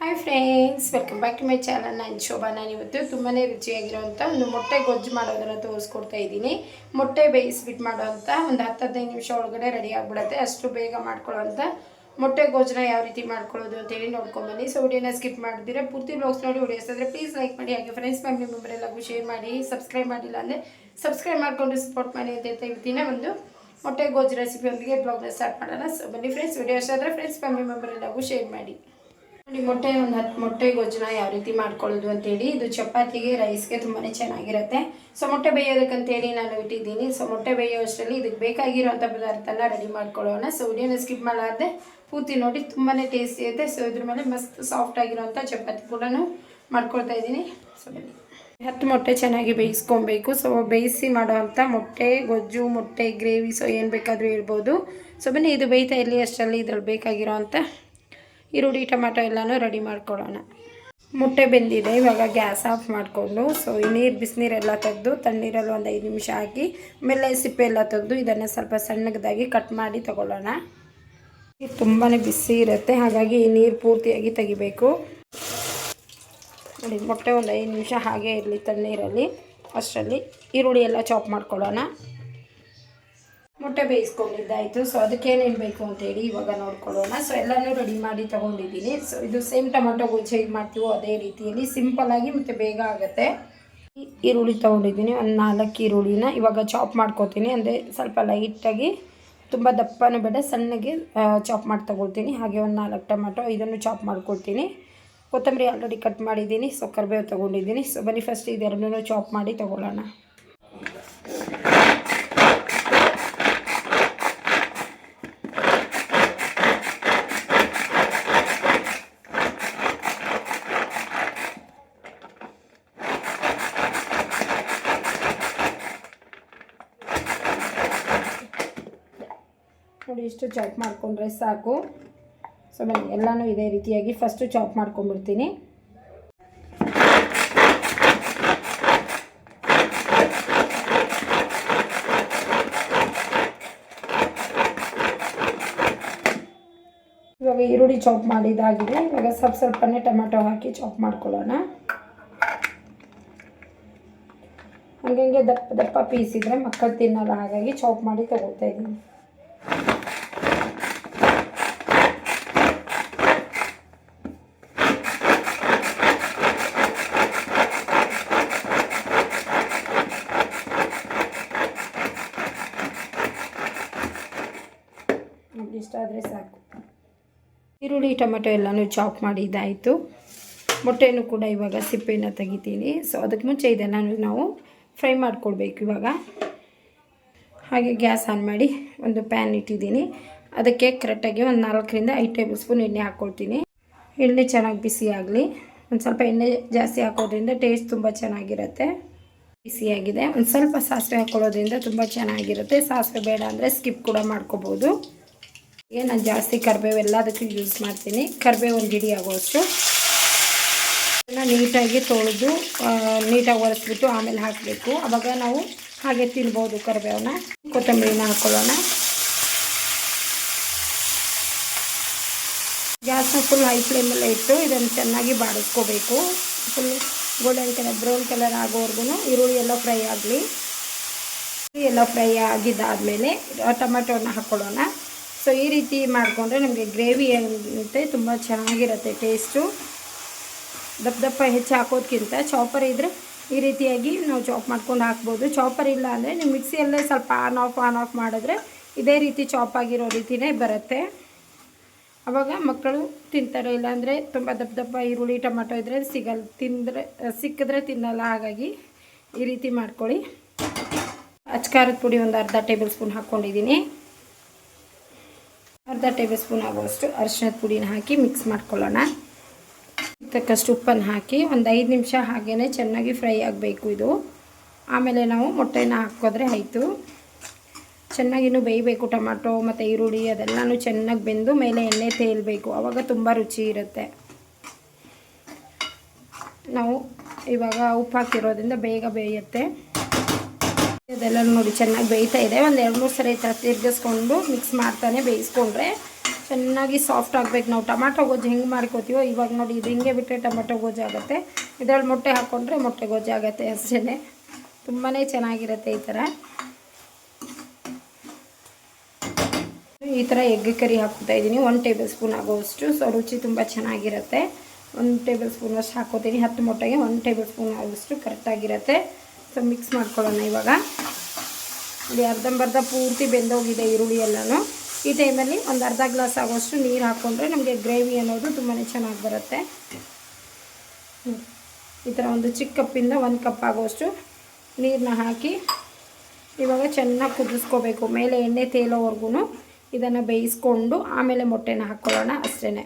Hi friends welcome back to my channel ನಾನು ಶೋಭಾ. ನಾನು ಇವತ್ತು ತುಂಬಾ ರುಚಿಯಾಗಿರುವಂಥ ಒಂದು ಮೊಟ್ಟೆ ಗೊಜ್ಜು ಮಾಡೋದನ್ನು ತೋರಿಸ್ಕೊಡ್ತಾ ಇದ್ದೀನಿ. ಮೊಟ್ಟೆ ಬೇಯಿಸ್ಬಿಟ್ಟು ಮಾಡೋವಂಥ ಒಂದು ಹತ್ತು ಹದಿನೈದು ನಿಮಿಷ ಒಳಗಡೆ ರೆಡಿ ಆಗಿಬಿಡುತ್ತೆ. ಅಷ್ಟು ಬೇಗ ಮಾಡ್ಕೊಳ್ಳೋವಂಥ ಮೊಟ್ಟೆ ಗೊಜ್ಜನ್ನ ಯಾವ ರೀತಿ ಮಾಡ್ಕೊಳ್ಳೋದು ಅಂತೇಳಿ ನೋಡ್ಕೊಂಬನ್ನಿ ಸೊ ವಿಡಿಯೋನ ಸ್ಕಿಪ್ ಮಾಡಿದ್ರೆ, ಪೂರ್ತಿ ಬ್ಲಾಗ್ಸ್ ನೋಡಿ ವಿಡಿಯೋಸ್ ಅಂದರೆ ಪ್ಲೀಸ್ ಲೈಕ್ ಮಾಡಿ, ಹಾಗೆ ಫ್ರೆಂಡ್ಸ್ ಫ್ಯಾಮಿಲಿ ಮೆಂಬರ್ ಎಲ್ಲಗೂ ಶೇರ್ ಮಾಡಿ ಸಬ್ಸ್ಕ್ರೈಬ್ ಮಾಡಿಲ್ಲ ಅಂದರೆ ಸಬ್ಸ್ಕ್ರೈಬ್ ಮಾಡಿಕೊಂಡು ಸಪೋರ್ಟ್ ಮಾಡಿ ಅಂತ ಹೇಳ್ತಾ ಇವತ್ತಿನ ಒಂದು ಮೊಟ್ಟೆ ಗೊಜ್ಜು ರೆಸಿಪಿಯೊಂದಿಗೆ ಬ್ಲಾಗ್ನ ಸ್ಟಾರ್ಟ್ ಮಾಡೋಣ. ಸೊ ಬನ್ನಿ ಫ್ರೆಂಡ್ಸ್ ವಿಡಿಯೋ ಇಷ್ಟ ಆದರೆ ಫ್ರೆಂಡ್ಸ್ ಫ್ಯಾಮಿಲಿ ಮೆಂಬರ್ ಎಲ್ಲಗೂ ಶೇರ್ ಮಾಡಿ. ನೋಡಿ ಮೊಟ್ಟೆ ಒಂದು ಹತ್ತು ಮೊಟ್ಟೆ ಗೊಜ್ಜನ ಯಾವ ರೀತಿ ಮಾಡ್ಕೊಳ್ಳೋದು ಅಂತೇಳಿ. ಇದು ಚಪಾತಿಗೆ ರೈಸ್ಗೆ ತುಂಬಾ ಚೆನ್ನಾಗಿರುತ್ತೆ. ಸೊ ಮೊಟ್ಟೆ ಬೇಯೋದಕ್ಕಂತೇಳಿ ನಾನು ಇಟ್ಟಿದ್ದೀನಿ. ಸೊ ಮೊಟ್ಟೆ ಬೇಯೋಷ್ಟರಲ್ಲಿ ಇದಕ್ಕೆ ಬೇಕಾಗಿರುವಂಥ ಪದಾರ್ಥನ ರೆಡಿ ಮಾಡ್ಕೊಳ್ಳೋಣ. ಸೊ ವಿಡಿಯೋನ ಸ್ಕಿಪ್ ಮಾಡಾರ್ದೆ ಪೂರ್ತಿ ನೋಡಿ ತುಂಬಾ ಟೇಸ್ಟಿ ಇರುತ್ತೆ. ಸೊ ಇದ್ರ ಮೇಲೆ ಮಸ್ತ್ ಸಾಫ್ಟ್ ಆಗಿರುವಂಥ ಚಪಾತಿ ಕೂಡ ಮಾಡ್ಕೊಳ್ತಾ ಇದ್ದೀನಿ. ಸೊ ಬನ್ನಿ. ಹತ್ತು ಮೊಟ್ಟೆ ಚೆನ್ನಾಗಿ ಬೇಯಿಸ್ಕೊಬೇಕು. ಸೊ ಬೇಯಿಸಿ ಮಾಡುವಂಥ ಮೊಟ್ಟೆ, ಗೊಜ್ಜು, ಮೊಟ್ಟೆ ಗ್ರೇವಿ ಸೊ ಏನು ಬೇಕಾದರೂ ಇರ್ಬೋದು. ಸೊ ಬನ್ನಿ, ಇದು ಬೇಯ್ತಾ ಇರಲಿ, ಅಷ್ಟರಲ್ಲಿ ಇದ್ರಲ್ಲಿ ಬೇಕಾಗಿರೋವಂಥ ಈರುಳ್ಳಿ, ಟೊಮೆಟೊ ಎಲ್ಲನೂ ರೆಡಿ ಮಾಡ್ಕೊಳ್ಳೋಣ. ಮೊಟ್ಟೆ ಬೆಂದಿದೆ, ಇವಾಗ ಗ್ಯಾಸ್ ಆಫ್ ಮಾಡಿಕೊಂಡು. ಸೊ ಈ ನೀರು, ಬಿಸಿನೀರೆಲ್ಲ ತೆಗೆದು ತಣ್ಣೀರಲ್ಲಿ ಒಂದು ಐದು ನಿಮಿಷ ಹಾಕಿ, ಆಮೇಲೆ ಸಿಪ್ಪೆ ಎಲ್ಲ ತೆಗೆದು ಇದನ್ನು ಸ್ವಲ್ಪ ಸಣ್ಣದಾಗಿ ಕಟ್ ಮಾಡಿ ತಗೊಳ್ಳೋಣ. ತುಂಬಾ ಬಿಸಿ ಇರುತ್ತೆ, ಹಾಗಾಗಿ ಈ ನೀರು ಪೂರ್ತಿಯಾಗಿ ತೆಗಿಬೇಕು. ನೋಡಿ, ಮೊಟ್ಟೆ ಒಂದು ಐದು ನಿಮಿಷ ಹಾಗೆ ಇರಲಿ ತಣ್ಣೀರಲ್ಲಿ ಅಷ್ಟರಲ್ಲಿ ಈರುಳ್ಳಿ ಎಲ್ಲ ಚಾಪ್ ಮಾಡ್ಕೊಳ್ಳೋಣ. ಮೊಟ್ಟೆ ಬೇಯಿಸ್ಕೊಂಡಿದ್ದಾಯಿತು ಸೊ ಅದಕ್ಕೆ ಏನೇನು ಬೇಕು ಅಂತೇಳಿ ಇವಾಗ ನೋಡ್ಕೊಳ್ಳೋಣ. ಸೊ ಎಲ್ಲನೂ ರೆಡಿ ಮಾಡಿ ತೊಗೊಂಡಿದ್ದೀನಿ. ಸೊ ಇದು ಸೇಮ್ ಟೊಮೊಟೊ ಗೊಜ್ಜು ಹೇಗೆ ಮಾಡ್ತೀವೋ ಅದೇ ರೀತಿಯಲ್ಲಿ ಸಿಂಪಲ್ಲಾಗಿ ಮತ್ತು ಬೇಗ ಆಗುತ್ತೆ. ಈರುಳ್ಳಿ ತೊಗೊಂಡಿದ್ದೀನಿ, ಒಂದು ನಾಲ್ಕು ಈರುಳ್ಳಿನ ಇವಾಗ ಚಾಪ್ ಮಾಡ್ಕೋತೀನಿ. ಅಂದರೆ ಸ್ವಲ್ಪ ಲೈಟಾಗಿ ತುಂಬ ದಪ್ಪನೂ ಬೇಡ, ಸಣ್ಣಗೆ ಚಾಪ್ ಮಾಡಿ ತಗೊಳ್ತೀನಿ. ಹಾಗೆ ಒಂದು ನಾಲ್ಕು ಟೊಮೊಟೊ ಇದನ್ನು ಚಾಪ್ ಮಾಡ್ಕೊಳ್ತೀನಿ ಕೊತ್ತಂಬರಿ ಆಲ್ರೆಡಿ ಕಟ್ ಮಾಡಿದ್ದೀನಿ ಸೊ ಕರಿಬೇವು ತೊಗೊಂಡಿದ್ದೀನಿ. ಸೊ ಬನ್ನಿ ಫಸ್ಟ್ ಇದೆರಡನ್ನೂ ಚಾಪ್ ಮಾಡಿ ತೊಗೊಳ್ಳೋಣ. ನೋಡಿ, ಇಷ್ಟು ಚಾಪ್ ಮಾಡಿಕೊಂಡ್ರೆ ಸಾಕು. ಸೊ ಬನ್ನಿ ಎಲ್ಲನೂ ಇದೇ ರೀತಿಯಾಗಿ ಫಸ್ಟು ಚಾಪ್ ಮಾಡ್ಕೊಂಡ್ಬಿಡ್ತೀನಿ. ಇವಾಗ ಈರುಳ್ಳಿ ಚಾಪ್ ಮಾಡಿದಾಗಿದೆ. ಇವಾಗ ಸ್ವಲ್ಪ ಸ್ವಲ್ಪನೇ ಟೊಮೆಟೊ ಹಾಕಿ ಚಾಪ್ ಮಾಡ್ಕೊಳ್ಳೋಣ. ಹಂಗೆ ದಪ್ಪ ದಪ್ಪ ಪೀಸ್ ಇದ್ರೆ ಮಕ್ಕಳು ತಿನ್ನಲ್ಲ ಹಾಗಾಗಿ ಚಾಪ್ ಮಾಡಿ ತಗೋತಾ ಇದ್ದೀನಿ. ಆದರೆ ಸಾಕು. ಈರುಳ್ಳಿ, ಟೊಮೆಟೊ ಎಲ್ಲನೂ ಚಾಪ್ ಮಾಡಿ ಇದಾಯಿತು. ಮೊಟ್ಟೆಯನ್ನು ಕೂಡ ಇವಾಗ ಸಿಪ್ಪೆಯನ್ನು ತೆಗಿತೀನಿ. ಸೊ ಅದಕ್ಕೆ ಮುಂಚೆ ಇದನ್ನು ನಾವು ಫ್ರೈ ಮಾಡಿಕೊಳ್ಬೇಕು ಇವಾಗ. ಹಾಗೆ ಗ್ಯಾಸ್ ಆನ್ ಮಾಡಿ ಒಂದು ಪ್ಯಾನ್ ಇಟ್ಟಿದ್ದೀನಿ. ಅದಕ್ಕೆ ಕರೆಕ್ಟಾಗಿ ಒಂದು ನಾಲ್ಕರಿಂದ ಐದು ಟೇಬಲ್ ಸ್ಪೂನ್ ಎಣ್ಣೆ ಹಾಕ್ಕೊಳ್ತೀನಿ ಎಣ್ಣೆ ಚೆನ್ನಾಗಿ ಬಿಸಿ ಆಗಲಿ. ಒಂದು ಸ್ವಲ್ಪ ಎಣ್ಣೆ ಜಾಸ್ತಿ ಹಾಕೋದ್ರಿಂದ ಟೇಸ್ಟ್ ತುಂಬ ಚೆನ್ನಾಗಿರುತ್ತೆ. ಬಿಸಿಯಾಗಿದೆ ಒಂದು ಸ್ವಲ್ಪ ಸಾಸಿವೆ ಹಾಕೊಳ್ಳೋದ್ರಿಂದ ತುಂಬ ಚೆನ್ನಾಗಿರುತ್ತೆ. ಸಾಸಿವೆ ಬೇಡ ಅಂದರೆ ಸ್ಕಿಪ್ ಕೂಡ ಮಾಡ್ಕೋಬೋದು. ಈಗ ನಾನು ಜಾಸ್ತಿ ಕರಿಬೇವು ಎಲ್ಲದಕ್ಕೂ ಯೂಸ್ ಮಾಡ್ತೀನಿ. ಕರಿಬೇವು ಒಂದು ಗಿಡಿ ಆಗೋಷ್ಟು ಅದನ್ನು ನೀಟಾಗಿ ತೊಳೆದು ನೀಟಾಗಿ ಒರೆಸ್ಬಿಟ್ಟು ಆಮೇಲೆ ಹಾಕಬೇಕು. ಆವಾಗ ನಾವು ಹಾಗೆ ತಿನ್ಬೋದು ಕರಿಬೇವನ್ನ. ಕೊತ್ತಂಬರಿನ ಹಾಕ್ಕೊಳ್ಳೋಣ ಗ್ಯಾಸ್ನ ಫುಲ್ ಹೈ ಫ್ಲೇಮಲ್ಲೇ ಇಟ್ಟು ಇದನ್ನು ಚೆನ್ನಾಗಿ ಬಾಡಿಸ್ಕೋಬೇಕು. Full golden colour brown colour ಆಗೋವರೆಗೂ ಈರುಳ್ಳಿ ಎಲ್ಲ ಫ್ರೈ ಆಗಲಿ. ಎಲ್ಲ ಫ್ರೈ ಆಗಿದ್ದಾದಮೇಲೆ ಟೊಮೆಟೊನ ಹಾಕ್ಕೊಳ್ಳೋಣ ಸೊ ಈ ರೀತಿ ಮಾಡಿಕೊಂಡ್ರೆ ನಮಗೆ ಗ್ರೇವಿ ಏನಿರುತ್ತೆ, ತುಂಬ ಚೆನ್ನಾಗಿರುತ್ತೆ ಟೇಸ್ಟು ದಪ್ಪ ದಪ್ಪ ಹೆಚ್ಚು ಹಾಕೋದ್ಕಿಂತ ಚಾಪರ್ ಇದ್ದರೆ ಈ ರೀತಿಯಾಗಿ ನಾವು ಚಾಪ್ ಮಾಡ್ಕೊಂಡು ಹಾಕ್ಬೋದು. ಚಾಪರ್ ಇಲ್ಲ ಅಂದರೆ ನೀವು ಮಿಕ್ಸಿಯಲ್ಲೇ ಸ್ವಲ್ಪ ಆನ್ ಆಫ್ ಆನ್ ಆಫ್ ಮಾಡಿದ್ರೆ ಇದೇ ರೀತಿ ಚಾಪ್ ಆಗಿರೋ ರೀತಿಯೇ ಬರುತ್ತೆ. ಆವಾಗ ಮಕ್ಕಳು ತಿಂತಾರೆ, ಇಲ್ಲಾಂದರೆ ತುಂಬ ದಪ್ಪ ದಪ್ಪ ಈರುಳ್ಳಿ, ಟೊಮೆಟೊ ಇದ್ದರೆ ಸಿಗಲ್ಲ ತಿಂದರೆ, ಸಿಕ್ಕಿದ್ರೆ ತಿನ್ನಲ್ಲ. ಹಾಗಾಗಿ ಈ ರೀತಿ ಮಾಡ್ಕೊಳ್ಳಿ. ಅಚ್ಕಾರದ ಪುಡಿ ಒಂದು ಅರ್ಧ ಟೇಬಲ್ ಸ್ಪೂನ್ ಹಾಕ್ಕೊಂಡಿದ್ದೀನಿ. ಅರ್ಧ ಟೇಬಲ್ ಸ್ಪೂನ್ ಆಗುವಷ್ಟು ಅರಿಶಿಣದ ಪುಡಿನ ಹಾಕಿ ಮಿಕ್ಸ್ ಮಾಡ್ಕೊಳ್ಳೋಣ. ತಕ್ಕಷ್ಟು ಉಪ್ಪನ್ನು ಹಾಕಿ ಒಂದು ಐದು ನಿಮಿಷ ಹಾಗೇ ಚೆನ್ನಾಗಿ ಫ್ರೈ ಆಗಬೇಕು ಇದು. ಆಮೇಲೆ ನಾವು ಮೊಟ್ಟೆನ ಹಾಕೋದ್ರೆ ಆಯಿತು. ಚೆನ್ನಾಗಿನ್ನೂ ಬೇಯಬೇಕು ಟೊಮಾಟೊ ಮತ್ತು ಈರುಳ್ಳಿ ಅದೆಲ್ಲನೂ ಚೆನ್ನಾಗಿ ಬೆಂದು ಮೇಲೆ ಎಣ್ಣೆ ತೇಲ್ಬೇಕು. ಆವಾಗ ತುಂಬ ರುಚಿ ಇರುತ್ತೆ. ನಾವು ಇವಾಗ ಉಪ್ಪು ಹಾಕಿರೋದ್ರಿಂದ ಬೇಗ ಬೇಯುತ್ತೆ. ಇದೆಲ್ಲ ನೋಡಿ ಚೆನ್ನಾಗಿ ಬೇಯ್ತಾ ಇದೆ. ಒಂದು ಎರಡು ಮೂರು ಸರಿ ಈ ಥರ ತಿರ್ಗಿಸ್ಕೊಂಡು ಮಿಕ್ಸ್ ಮಾಡ್ತಾನೆ ಬೇಯಿಸ್ಕೊಂಡ್ರೆ ಚೆನ್ನಾಗಿ ಸಾಫ್ಟ್ ಆಗಬೇಕು. ನಾವು ಟೊಮಾಟೊ ಗೊಜ್ಜು ಹೆಂಗೆ ಮಾಡ್ಕೋತೀವೋ ಇವಾಗ ನೋಡಿ ಇದು ಹಿಂಗೆ ಬಿಟ್ಟರೆ ಟೊಮಾಟೊ ಗೊಜ್ಜು ಆಗುತ್ತೆ. ಇದ್ರಲ್ಲಿ ಮೊಟ್ಟೆ ಹಾಕ್ಕೊಂಡ್ರೆ ಮೊಟ್ಟೆ ಗೊಜ್ಜು ಆಗುತ್ತೆ ಅಷ್ಟೇ ತುಂಬಾ ಚೆನ್ನಾಗಿರುತ್ತೆ ಈ ಥರ ಈ ಥರ ಎಗ್ ಕರಿ ಹಾಕ್ಕೊತಾ ಇದ್ದೀನಿ. ಒಂದು ಟೇಬಲ್ ಸ್ಪೂನ್ ಆಗೋವಷ್ಟು. ಸೊ ರುಚಿ ತುಂಬ ಚೆನ್ನಾಗಿರುತ್ತೆ. ಒಂದು ಟೇಬಲ್ ಸ್ಪೂನ್ ಅಷ್ಟು ಹಾಕೋತೀನಿ. ಹತ್ತು ಮೊಟ್ಟೆಗೆ ಒಂದು ಟೇಬಲ್ ಸ್ಪೂನ್ ಆಗೋಷ್ಟು ಕರೆಕ್ಟಾಗಿರುತ್ತೆ ಸೊ ಮಿಕ್ಸ್ ಮಾಡ್ಕೊಳ್ಳೋಣ ಇವಾಗ. ಇಲ್ಲಿ ಅರ್ಧಂಬರ್ಧ ಪೂರ್ತಿ ಬೆಂದೋಗಿದೆ ಈರುಳ್ಳಿ ಎಲ್ಲನೂ. ಈ ಟೈಮಲ್ಲಿ ಒಂದು ಅರ್ಧ ಗ್ಲಾಸ್ ಆಗೋಷ್ಟು ನೀರು ಹಾಕ್ಕೊಂಡ್ರೆ ನಮಗೆ ಗ್ರೇವಿ ಅನ್ನೋದು ತುಂಬಾ ಚೆನ್ನಾಗಿ ಬರುತ್ತೆ. ಈ ಥರ ಒಂದು ಚಿಕ್ಕ ಕಪ್ಪಿಂದ ಒಂದು ಕಪ್ ಆಗೋಷ್ಟು ನೀರನ್ನ ಹಾಕಿ ಇವಾಗ ಚೆನ್ನಾಗಿ ಕುದಿಸ್ಕೋಬೇಕು. ಮೇಲೆ ಎಣ್ಣೆ ತೇಲೋವರೆಗೂ ಇದನ್ನು ಬೇಯಿಸ್ಕೊಂಡು ಆಮೇಲೆ ಮೊಟ್ಟೆನ ಹಾಕ್ಕೊಳ್ಳೋಣ ಅಷ್ಟೇ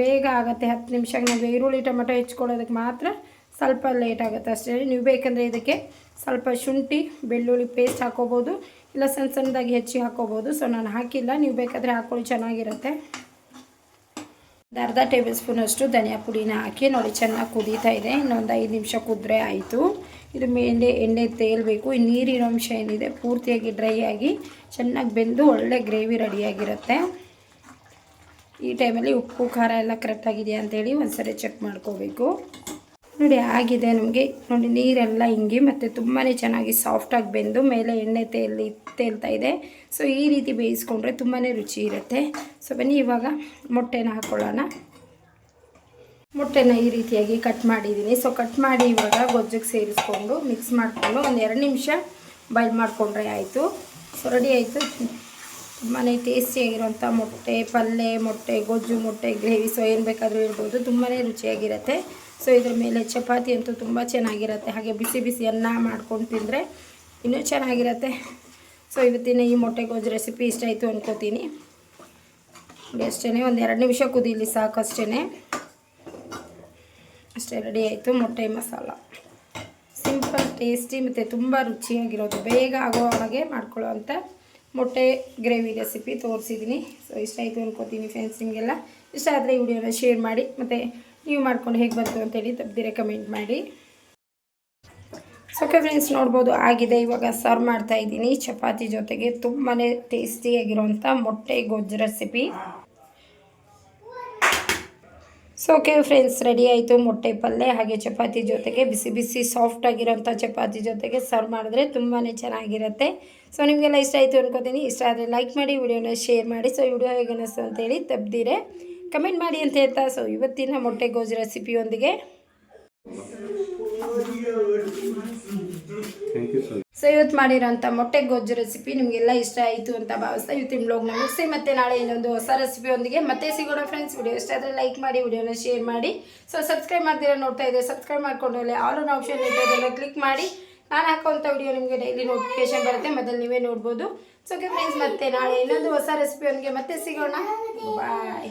ಬೇಗ ಆಗುತ್ತೆ, ಹತ್ತು ನಿಮಿಷಕ್ಕೆ ನಾವು ಈರುಳ್ಳಿ, ಟೊಮೆಟೊ ಹೆಚ್ಕೊಳ್ಳೋದಕ್ಕೆ ಮಾತ್ರ ಸ್ವಲ್ಪ ಲೇಟ್ ಆಗುತ್ತೆ ಅಷ್ಟೇ. ನೀವು ಬೇಕಂದರೆ ಇದಕ್ಕೆ ಸ್ವಲ್ಪ ಶುಂಠಿ, ಬೆಳ್ಳುಳ್ಳಿ ಪೇಸ್ಟ್ ಹಾಕೋಬೋದು. ಇಲ್ಲ ಸಣ್ಣ ಸಣ್ಣದಾಗಿ ಹೆಚ್ಚಿ ಹಾಕೋಬೋದು. ಸೊ ನಾನು ಹಾಕಿಲ್ಲ. ನೀವು ಬೇಕಾದರೆ ಹಾಕ್ಕೊಳ್ಳಿ ಚೆನ್ನಾಗಿರುತ್ತೆ. ಒಂದು ಅರ್ಧ ಟೇಬಲ್ ಸ್ಪೂನ್ ಅಷ್ಟು ಧನಿಯಾ ಪುಡಿನ ಹಾಕಿ ನೋಡಿ, ಚೆನ್ನಾಗಿ ಕುದೀತಾ ಇದೆ. ಇನ್ನೊಂದು ಐದು ನಿಮಿಷ ಕುದ್ರೆ ಆಯಿತು. ಇದು ಮೇಲೆ ಎಣ್ಣೆ ತೇಲ್ಬೇಕು ಈ ನೀರಿನ ಅಂಶ ಏನಿದೆ, ಪೂರ್ತಿಯಾಗಿ ಡ್ರೈ ಆಗಿ ಚೆನ್ನಾಗಿ ಬೆಂದು ಒಳ್ಳೆ ಗ್ರೇವಿ ರೆಡಿಯಾಗಿರುತ್ತೆ ಈ ಟೈಮಲ್ಲಿ ಉಪ್ಪು, ಖಾರ ಎಲ್ಲ ಕರೆಕ್ಟಾಗಿದೆಯಾ ಅಂತೇಳಿ ಒಂದ್ಸರಿ ಚೆಕ್ ಮಾಡ್ಕೋಬೇಕು. ನೋಡಿ, ಆಗಿದೆ ನಮಗೆ. ನೋಡಿ, ನೀರೆಲ್ಲ ಹಿಂಗೆ, ಮತ್ತು ತುಂಬಾ ಚೆನ್ನಾಗಿ ಸಾಫ್ಟಾಗಿ ಬೆಂದು ಮೇಲೆ ಎಣ್ಣೆ ತೇಲಿ ತೇಲ್ತಾ ಇದೆ. ಸೊ ಈ ರೀತಿ ಬೇಯಿಸ್ಕೊಂಡ್ರೆ ತುಂಬಾ ರುಚಿ ಇರುತ್ತೆ. ಸೊ ಬನ್ನಿ, ಇವಾಗ ಮೊಟ್ಟೆನ ಹಾಕ್ಕೊಳ್ಳೋಣ ಮೊಟ್ಟೆನ ಈ ರೀತಿಯಾಗಿ ಕಟ್ ಮಾಡಿದ್ದೀನಿ. ಸೊ ಕಟ್ ಮಾಡಿ ಇವಾಗ ಗೊಜ್ಜಿಗೆ ಸೇರಿಸ್ಕೊಂಡು ಮಿಕ್ಸ್ ಮಾಡಿಕೊಂಡು ಒಂದು ಎರಡು ನಿಮಿಷ ಬಾಯ್ಲ್ ಮಾಡಿಕೊಂಡ್ರೆ ಆಯಿತು. ಸೊ ರೆಡಿ ಆಯಿತು. ತುಂಬಾ ಟೇಸ್ಟಿಯಾಗಿರುವಂಥ ಮೊಟ್ಟೆ ಪಲ್ಯ ಮೊಟ್ಟೆ, ಗೊಜ್ಜು ಮೊಟ್ಟೆ ಗ್ರೇವಿ ಸೊ ಏನು ಬೇಕಾದರೂ ಇರ್ಬೋದು. ತುಂಬಾ ರುಚಿಯಾಗಿರುತ್ತೆ. ಸೊ ಇದ್ರ ಮೇಲೆ ಚಪಾತಿ ಅಂತೂ ತುಂಬ ಚೆನ್ನಾಗಿರುತ್ತೆ. ಹಾಗೆ ಬಿಸಿ ಬಿಸಿ ಅನ್ನ ಮಾಡ್ಕೊಂಡು ತಿಂದರೆ ಇನ್ನೂ ಚೆನ್ನಾಗಿರುತ್ತೆ. ಸೊ ಇವತ್ತಿನ ಈ ಮೊಟ್ಟೆ ಗೊಜ್ಜು ರೆಸಿಪಿ ಇಷ್ಟ ಆಯಿತು ಅನ್ಕೋತೀನಿ. ನೋಡಿ ಅಷ್ಟೇ ಒಂದು ಎರಡು ನಿಮಿಷ ಕುದೀಲಿ ಸಾಕು ಅಷ್ಟೇ ಅಷ್ಟೇ ರೆಡಿ ಆಯಿತು ಮೊಟ್ಟೆ ಮಸಾಲ. ಸಿಂಪಲ್ ಟೇಸ್ಟಿ ಮತ್ತು ತುಂಬ ರುಚಿಯಾಗಿರೋದು. ಬೇಗ ಆಗೋ ಹಾಗೆ ಮಾಡ್ಕೊಳ್ಳೋ ಅಂಥ ಮೊಟ್ಟೆ ಗ್ರೇವಿ ರೆಸಿಪಿ ತೋರಿಸಿದ್ದೀನಿ ಸೊ ಇಷ್ಟ ಆಯಿತು ಅನ್ಕೋತೀನಿ ಫ್ರೆಂಡ್ಸ್ ನಿಮಗೆಲ್ಲ. ಇಷ್ಟ ಆದರೆ ಈ ವಿಡಿಯೋನ ಶೇರ್ ಮಾಡಿ. ಮತ್ತು ನೀವು ಮಾಡ್ಕೊಂಡು ಹೇಗೆ ಬಂತು ಅಂತೇಳಿ ತಪ್ಪದಿರೆ ಕಮೆಂಟ್ ಮಾಡಿ. ಸೊ ಫ್ರೆಂಡ್ಸ್ ನೋಡ್ಬೋದು ಆಗಿದೆ. ಇವಾಗ ಸರ್ವ್ ಮಾಡ್ತಾ ಇದ್ದೀನಿ. ಚಪಾತಿ ಜೊತೆಗೆ ತುಂಬಾ ಟೇಸ್ಟಿಯಾಗಿರುವಂಥ ಮೊಟ್ಟೆ ಗೊಜ್ಜು recipe so okay friends ready ಆಯಿತು ಮೊಟ್ಟೆ ಪಲ್ಯ. ಹಾಗೆ ಚಪಾತಿ ಜೊತೆಗೆ ಬಿಸಿ ಬಿಸಿ ಸಾಫ್ಟ್ ಆಗಿರೋಂಥ ಚಪಾತಿ ಜೊತೆಗೆ ಸರ್ವ್ ಮಾಡಿದ್ರೆ ತುಂಬಾ ಚೆನ್ನಾಗಿರುತ್ತೆ. ಸೊ ನಿಮಗೆಲ್ಲ ಇಷ್ಟ ಆಯಿತು ಅನ್ಕೋತೀನಿ. ಇಷ್ಟ ಆದರೆ ಲೈಕ್ ಮಾಡಿ, ವಿಡಿಯೋನ ಶೇರ್ ಮಾಡಿ. ಸೊ ವಿಡಿಯೋ ಹೇಗೆ ಅನ್ನಿಸ್ತು ಅಂತೇಳಿ ತಪ್ಪದಿರೆ ಕಮೆಂಟ್ ಮಾಡಿ ಅಂತ ಹೇಳ್ತಾ ಸೊ ಇವತ್ತಿನ ಮೊಟ್ಟೆ ಗೋಜು ರೆಸಿಪಿಯೊಂದಿಗೆ ಸೊ ಇವತ್ತು ಮಾಡಿರೋಂಥ ಮೊಟ್ಟೆ ಗೊಜ್ಜು ರೆಸಿಪಿ ನಿಮಗೆಲ್ಲ ಇಷ್ಟ ಆಯಿತು ಅಂತ ಭಾವಿಸ್ತಾ ಇವತ್ತಿನ ಬ್ಲಾಗ್ನ ಮುಗಿಸಿ ಮತ್ತೆ ನಾಳೆ ಇನ್ನೊಂದು ಹೊಸ ರೆಸಿಪಿಯೊಂದಿಗೆ ಮತ್ತೆ ಸಿಗೋಣ ಫ್ರೆಂಡ್ಸ್ ವಿಡಿಯೋ ಇಷ್ಟ ಆದರೆ ಲೈಕ್ ಮಾಡಿ ವಿಡಿಯೋನ ಶೇರ್ ಮಾಡಿ. ಸೊ ಸಬ್ಸ್ಕ್ರೈಬ್ ಮಾಡ್ತೀರಾ ನೋಡ್ತಾ ಇದ್ದರೆ ಸಬ್ಸ್ಕ್ರೈಬ್ ಮಾಡ್ಕೊಂಡು ಅಲ್ಲಿ ಆಲ್ ಒಂದು ಆಪ್ಷನ್ ಇದೆ ಅದನ್ನು ಕ್ಲಿಕ್ ಮಾಡಿ. ನಾನು ಹಾಕೋಂಥ ವಿಡಿಯೋ ನಿಮಗೆ ಡೈಲಿ ನೋಟಿಫಿಕೇಶನ್ ಬರುತ್ತೆ ಮೊದಲು ನೀವೇ ನೋಡ್ಬೋದು. ಸೊ ಓಕೆ ಫ್ರೆಂಡ್ಸ್ ಮತ್ತೆ ನಾಳೆ ಇನ್ನೊಂದು ಹೊಸ ರೆಸಿಪಿಯೊಂದಿಗೆ ಮತ್ತೆ ಸಿಗೋಣ. ಬಾಯ್